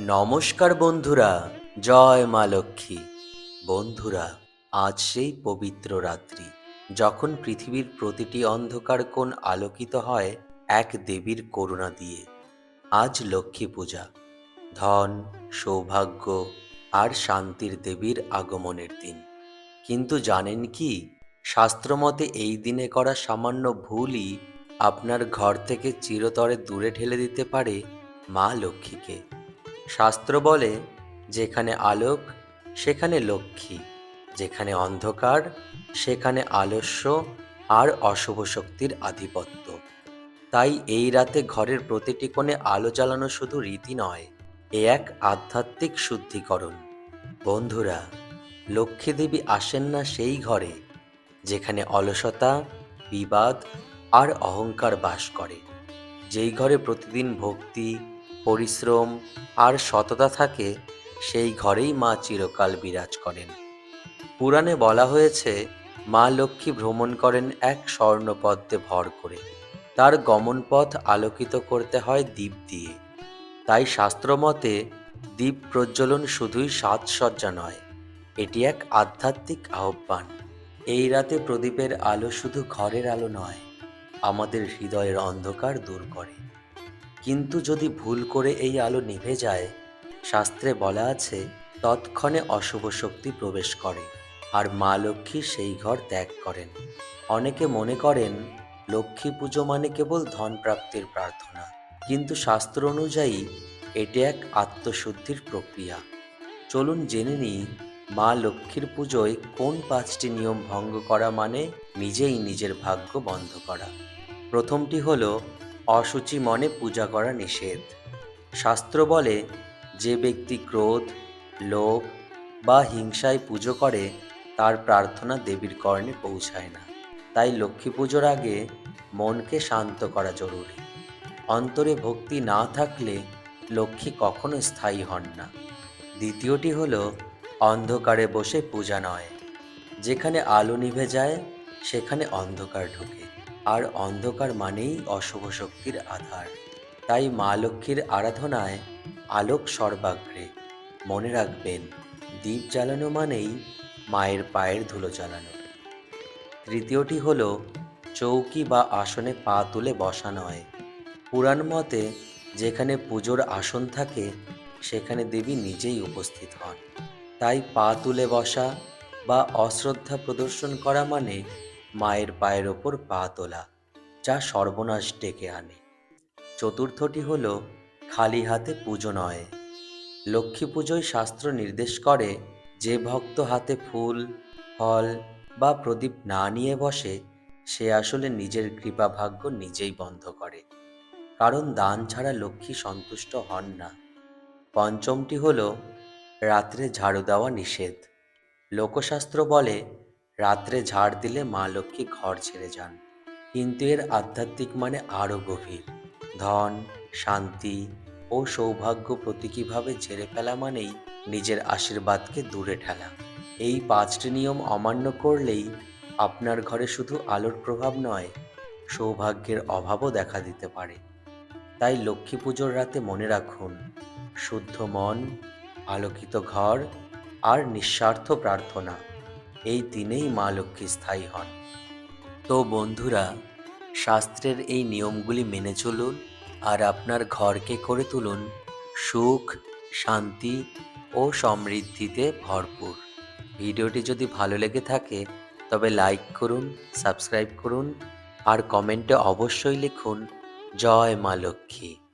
নমস্কার বন্ধুরা, জয় মা লক্ষ্মী। বন্ধুরা, আজ সেই পবিত্র রাত্রি যখন পৃথিবীর প্রতিটি অন্ধকার কোণ আলোকিত হয় এক দেবীর করুণা দিয়ে। আজ লক্ষ্মী পূজা। ধন, সৌভাগ্য আর শান্তির দেবীর আগমনের দিন। কিন্তু জানেন কি, শাস্ত্রমতে এই দিনে করা সামান্য ভুলই আপনার ঘর থেকে চিরতরে দূরে ঠেলে দিতে পারে মা লক্ষ্মীকে। শাস্ত্র বলে, যেখানে আলোক, সেখানে লক্ষ্মী, যেখানে অন্ধকার, সেখানে আলস্য আর অশুভ শক্তির আধিপত্য। তাই এই রাতে ঘরের প্রতিটি কোণে আলো জ্বালানো শুধু রীতি নয়, এ এক আধ্যাত্মিক শুদ্ধিকরণ। বন্ধুরা, লক্ষ্মী দেবী আসেন না সেই ঘরে, যেখানে অলসতা, বিবাদ আর অহংকার বাস করে। যেই ঘরে প্রতিদিন ভক্তি পরিশ্রম আর সততা থাকে, সেই ঘরেই মা চিরকাল বিরাজ করেন। পুরাণে বলা হয়েছে, মা লক্ষ্মী ভ্রমণ করেন এক স্বর্ণপদ্মে ভর করে। তার গমন পথ আলোকিত করতে হয় দ্বীপ দিয়ে। তাই শাস্ত্রমতে, দ্বীপ প্রজ্বলন শুধুই সাজসজ্জা নয়, এটি এক আধ্যাত্মিক আহ্বান। এই রাতে প্রদীপের আলো শুধু ঘরের আলো নয়, আমাদের হৃদয়ের অন্ধকার দূর করে। কিন্তু যদি ভুল করে এই আলো নিভে যায়, শাস্ত্রে বলা আছে, তৎক্ষণে অশুভ শক্তি প্রবেশ করে, আর মা লক্ষ্মী সেই ঘর ত্যাগ করেন। অনেকে মনে করেন, লক্ষ্মী পুজো মানে কেবল ধন প্রাপ্তির প্রার্থনা, কিন্তু শাস্ত্র অনুযায়ী এটি এক আত্মশুদ্ধির প্রক্রিয়া। চলুন জেনে নিই, মা লক্ষ্মীর পুজোয় কোন পাঁচটি নিয়ম ভঙ্গ করা মানে নিজেই নিজের ভাগ্য বন্ধ করা। প্রথমটি হলো অসুচি মনে পূজা করা নিষেধ। শাস্ত্র বলে, যে ব্যক্তি ক্রোধ, লোভ বা হিংসায় পুজো করে, তার প্রার্থনা দেবীর কর্ণে পৌঁছায় না। তাই লক্ষ্মী পুজোর আগে মনকে শান্ত করা জরুরি। অন্তরে ভক্তি না থাকলে লক্ষ্মী কখনো স্থায়ী হন না। দ্বিতীয়টি হল, অন্ধকারে বসে পূজা নয়। যেখানে আলো নিভে যায়, সেখানে অন্ধকার ঢোকে। আর অন্ধকার মানেই অশুভ শক্তির আধার। তাই মা লক্ষ্মীর আরাধনায় আলোক সর্বাগ্রে মনে রাখবেন, দীপ জ্বালানো মানেই মায়ের পায়ের ধুলো জ্বালানো। তৃতীয়টি হল, চৌকি বা আসনে পা তুলে বসা নয়। পুরাণ মতে যেখানে পুজোর আসন থাকে, সেখানে দেবী নিজেই উপস্থিত হন। তাই পা তুলে বসা বা অশ্রদ্ধা প্রদর্শন করা মানে মায়ের পায়ের ওপর পা তোলা, যা সর্বনাশ ডেকে আনে। চতুর্থটি হল খালি হাতে পুজো নয়। লক্ষ্মী পুজোয় শাস্ত্র নির্দেশ করে, যে ভক্ত হাতে ফুল, ফল বা প্রদীপ না নিয়ে বসে, সে আসলে নিজের কৃপা ভাগ্য নিজেই বন্ধ করে। কারণ দান ছাড়া লক্ষ্মী সন্তুষ্ট হন না। পঞ্চমটি হল, রাত্রে ঝাড়ু দেওয়া নিষেধ। লোকশাস্ত্র বলে রাত্রে ঝাড় দিলে মা লক্ষ্মী ঘর ছেড়ে যান। কিন্তু এর আধ্যাত্মিক মানে আরও গভীর। ধন, শান্তি ও সৌভাগ্য প্রতীকীভাবে ঝেড়ে ফেলা মানেই নিজের আশীর্বাদকে দূরে ঠেলা। এই পাঁচটি নিয়ম অমান্য করলেই আপনার ঘরে শুধু আলোর প্রভাব নয়, সৌভাগ্যের অভাবও দেখা দিতে পারে। তাই লক্ষ্মী পুজোর রাতে মনে রাখুন, শুদ্ধ মন, আলোকিত ঘর আর নিঃস্বার্থ প্রার্থনা। এই দিনেই মা লক্ষ্মী স্থায়ী হন। তো বন্ধুরা, শাস্ত্রের এই নিয়মগুলি মেনে চলুন আর আপনার ঘরকে করে তুলুন। সুখ, শান্তি ও সমৃদ্ধিতে ভরপুর। ভিডিওটি যদি ভালো লেগে থাকে, তবে লাইক করুন, সাবস্ক্রাইব করুন আর কমেন্টে অবশ্যই লিখুন, জয় মা লক্ষ্মী।